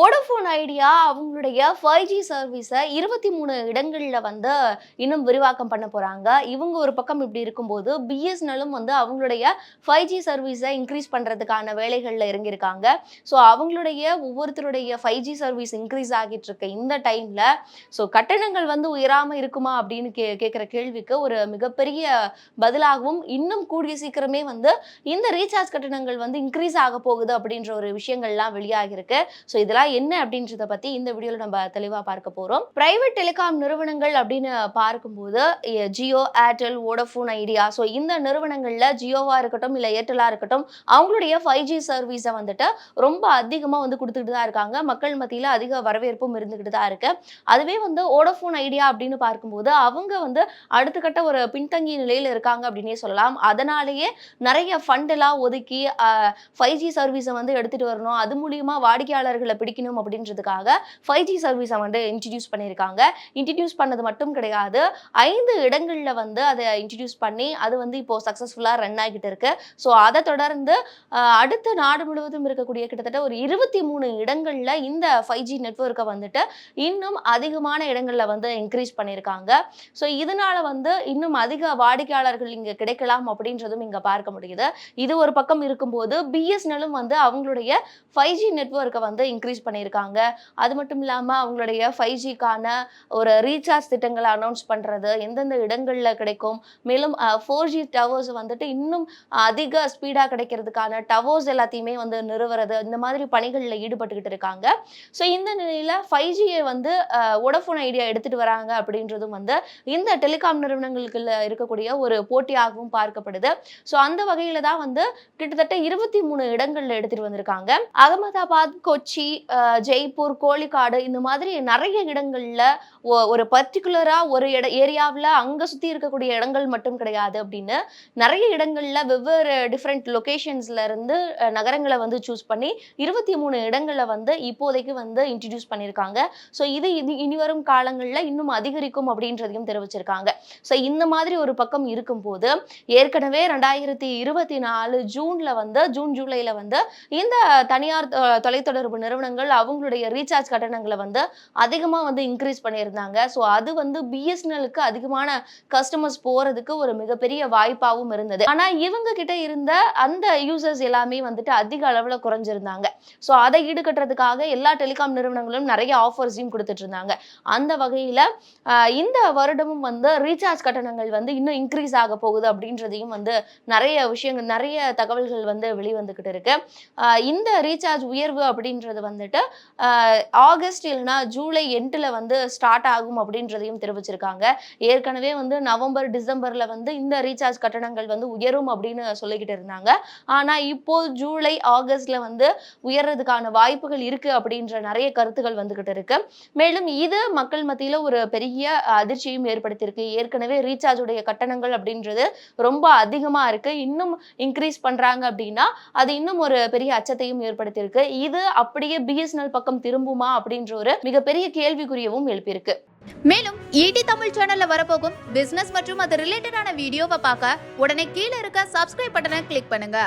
Vodafone Idea அவங்களுடைய five G சர்வீஸை இருபத்தி மூணு இடங்களில் வந்து இன்னும் விரிவாக்கம் பண்ண போகிறாங்க இவங்க ஒரு பக்கம் இப்படி இருக்கும்போது பிஎஸ்என்எல்லும் வந்து அவங்களுடைய ஃபைவ் ஜி சர்வீஸை இன்க்ரீஸ் பண்ணுறதுக்கான வேலைகளில் இறங்கியிருக்காங்க. ஸோ அவங்களுடைய ஒவ்வொருத்தருடைய ஃபைவ் ஜி சர்வீஸ் இன்க்ரீஸ் ஆகிட்டு இருக்க இந்த டைமில் ஸோ கட்டணங்கள் வந்து உயராமல் இருக்குமா அப்படின்னு கே கேட்குற கேள்விக்கு ஒரு மிகப்பெரிய பதிலாகவும் இன்னும் கூடிய சீக்கிரமே வந்து இந்த ரீசார்ஜ் கட்டணங்கள் வந்து இன்க்ரீஸ் ஆக போகுது அப்படின்ற ஒரு விஷயங்கள்லாம் வெளியாகிருக்கு ஸோ இதெல்லாம் என்ன அப்படின்றத பத்தி இந்த வீடியோல நம்ம தெளிவா பார்க்க போறோம். பிரைவேட் டெலிகாம் நிறுவனங்கள் அப்படின்னு பார்க்கும்போது Jio Airtel Vodafone Idea so இந்த நிறுவனங்கள்ல ஜியோவா இருக்கட்டும் இல்ல ஏர்டெல்லா இருக்கட்டும் அவங்களுடைய ஃபைவ் ஜி சர்வீஸை வந்துட்டு ரொம்ப அதிகமா வந்து கொடுத்துட்டு தான் இருக்காங்க. மக்கள் மத்தியில அதிக வரவேற்பும் இருந்துகிட்டு தான் இருக்கு. அதுவே வந்து வோடஃபோன் ஐடியா அப்படின்னு பார்க்கும்போது அவங்க வந்து அடுத்த கட்ட ஒரு பின்தங்கிய நிலையில இருக்காங்க அப்படின்னே சொல்லலாம். அதனாலேயே நிறைய ஃபண்ட் எல்லாம் ஒதுக்கி ஃபைவ் ஜி சர்வீஸை வந்து எடுத்துட்டு வரணும். அது மூலியமா வாடிக்கையாளர்களை படிக்கணும் அப்படின்றதுக்காக ஃபைவ் ஜி சர்வீஸை வந்து இன்ட்ரடியூஸ் பண்ணியிருக்காங்க. இன்ட்ரடியூஸ் பண்ணது மட்டும் கிடையாது. ஐந்து இடங்களில் வந்து அதை இன்ட்ரடியூஸ் பண்ணி அது வந்து இப்போ சக்ஸஸ்ஃபுல்லாக ரன் ஆகிட்டு இருக்கு. ஸோ அதை தொடர்ந்து அடுத்த நாடு முழுவதும் இருக்கக்கூடிய கிட்டத்தட்ட ஒரு இருபத்தி மூணு இடங்களில் இந்த ஃபைவ் ஜி நெட்ஒர்க்கை வந்துட்டு இன்னும் அதிகமான இடங்களில் வந்து இன்க்ரீஸ் பண்ணியிருக்காங்க. ஸோ இதனால வந்து இன்னும் அதிக வாடிக்கையாளர்கள் இங்கே கிடைக்கலாம் அப்படின்றதும் இங்கே பார்க்க முடியுது. இது ஒரு பக்கம் இருக்கும்போது பிஎஸ்என்எலும் வந்து அவங்களுடைய ஃபைவ் ஜி நெட்ஒர்க்கை வந்து இன்க்ரீஸ் பண்ணியிருக்காங்க. அது மட்டும் இல்லாமல் அவங்களுடைய ஃபைவ் ஜிக்கான ஒரு ரீசார்ஜ் திட்டங்களை அனௌன்ஸ் பண்ணுறது எந்தெந்த இடங்களில் கிடைக்கும் மேலும் ஃபோர் ஜி டவர்ஸ் வந்துட்டு இன்னும் அதிக ஸ்பீடாக கிடைக்கிறதுக்கான டவர்ஸ் எல்லாத்தையுமே வந்து நிறுவுறது இந்த மாதிரி பணிகளில் ஈடுபட்டுக்கிட்டு இருக்காங்க. ஸோ இந்த நிலையில் ஃபைவ் ஜியை வந்து வோடஃபோன் ஐடியா எடுத்துகிட்டு வராங்க அப்படின்றதும் வந்து இந்த டெலிகாம் நிறுவனங்களுக்குள்ள இருக்கக்கூடிய ஒரு போட்டியாகவும் பார்க்கப்படுது. ஸோ அந்த வகையில் தான் வந்து கிட்டத்தட்ட இருபத்தி மூணு இடங்களில் எடுத்துகிட்டு வந்திருக்காங்க. அகமதாபாத் கொச்சி ஜெய்ப்பூர் கோழிக்காடு இந்த மாதிரி நிறைய இடங்கள்ல ஒரு பர்டிகுலரா ஒரு இட ஏரியாவில் அங்க சுத்தி இருக்கக்கூடிய இடங்கள் மட்டும் கிடையாது அப்படின்னு நிறைய இடங்கள்ல வெவ்வேறு டிஃப்ரெண்ட் லொகேஷன்ஸ்ல இருந்து நகரங்களை வந்து சூஸ் பண்ணி இருபத்தி மூணு இடங்களை வந்து இப்போதைக்கு வந்து இன்ட்ரடியூஸ் பண்ணியிருக்காங்க. ஸோ இது இது இனி வரும் காலங்களில் இன்னும் அதிகரிக்கும் அப்படின்றதையும் தெரிவிச்சிருக்காங்க. ஸோ இந்த மாதிரி ஒரு பக்கம் இருக்கும்போது ஏற்கனவே ரெண்டாயிரத்தி இருபத்தி நாலு ஜூன்ல வந்து ஜூன் ஜூலையில் வந்து இந்த தனியார் தொலைத்தொடர்பு நிறுவனங்கள் அவங்களுடைய ரீசார்ஜ் கட்டணங்களை வந்து அதிகமாக வந்து இன்க்ரீஸ் பண்ணியிருந்தாங்க. ஸோ அது வந்து பிஎஸ்என்எலுக்கு அதிகமான கஸ்டமர்ஸ் போகிறதுக்கு ஒரு மிகப்பெரிய வாய்ப்பாகவும் இருந்தது. ஆனால் இவங்க கிட்ட இருந்த அந்த யூசர்ஸ் எல்லாமே வந்துட்டு அதிக அளவில் குறைஞ்சிருந்தாங்க. ஸோ அதை ஈடுகட்டுறதுக்காக எல்லா டெலிகாம் நிறுவனங்களும் நிறைய ஆஃபர்ஸையும் கொடுத்துட்டு இருந்தாங்க. அந்த வகையில் இந்த வருடமும் வந்து ரீசார்ஜ் கட்டணங்கள் வந்து இன்னும் இன்க்ரீஸ் ஆக போகுது அப்படின்றதையும் வந்து நிறைய விஷயங்கள் நிறைய தகவல்கள் வந்து வெளிவந்துக்கிட்டு இருக்கு. இந்த ரீசார்ஜ் உயர்வு அப்படின்றது வந்துட்டு வந்துட்டு ஆகஸ்ட் இல்லைன்னா ஜூலை எண்டில் வந்து ஸ்டார்ட் ஆகும் அப்படின்றதையும் தெரிவிச்சிருக்காங்க. ஏற்கனவே வந்து நவம்பர் டிசம்பர்ல வந்து இந்த ரீசார்ஜ் கட்டணங்கள் வந்து உயரும் அப்படின்னு சொல்லிக்கிட்டு இருந்தாங்க. ஆனா இப்போ ஜூலை ஆகஸ்ட்ல வந்து உயர்றதுக்கான வாய்ப்புகள் இருக்கு அப்படின்ற நிறைய கருத்துகள் வந்துகிட்டு இருக்கு. மேலும் இது மக்கள் மத்தியில ஒரு பெரிய அதிர்ச்சியும் ஏற்படுத்தியிருக்கு. ஏற்கனவே ரீசார்ஜ் உடைய கட்டணங்கள் அப்படின்றது ரொம்ப அதிகமா இருக்கு. இன்னும் இன்க்ரீஸ் பண்றாங்க அப்படின்னா அது இன்னும் ஒரு பெரிய அச்சத்தையும் ஏற்படுத்தியிருக்கு. இது அப்படியே பிஎஸ்என்எல் பக்கம் திரும்புமா அப்படின்ற ஒரு மிகப்பெரிய கேள்விக்குரியவும் எழுப்பியிருக்கு. மேலும் ஈடி தமிழ் சேனல்ல வரப்போகும் பிசினஸ் மற்றும் அது ரிலேட்டடான வீடியோவை பார்க்க உடனே கீழே இருக்க சப்ஸ்கிரைப் பட்டனை கிளிக் பண்ணுங்க.